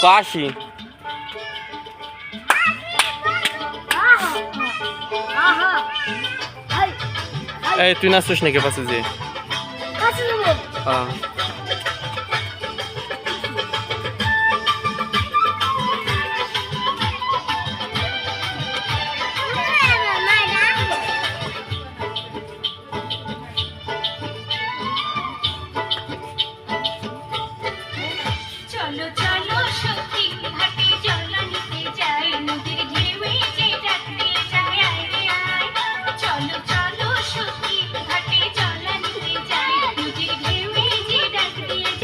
Cache. Ei, tu não assustes nem que eu faço dizer. Ah.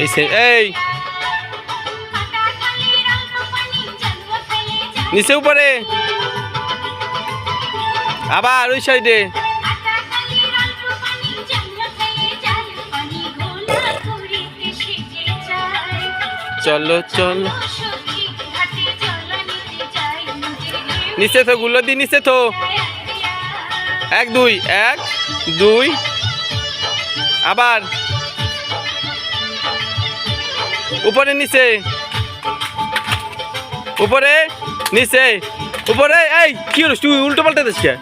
এই এই। নিচে উপরে। আবার ওই সাইডে। চলো চলো। নিচে তো গুলো দি নিচে তো এক, দুই এক, দুই। আবার। উপরে নিচে। উপরে নিচে। উপরে এই কি হলো? তুই উল্টো পাল্টে দিস কে?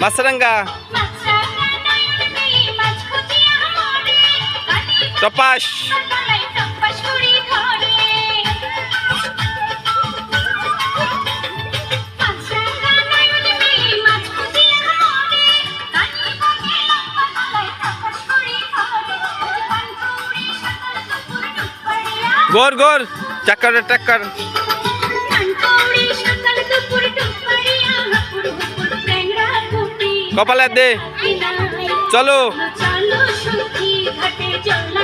মাছরাঙ্গা। টপাস। গোর গোর। চাকর টাক্কার কপালে দে। চলো। চলো ঘাটে যাই।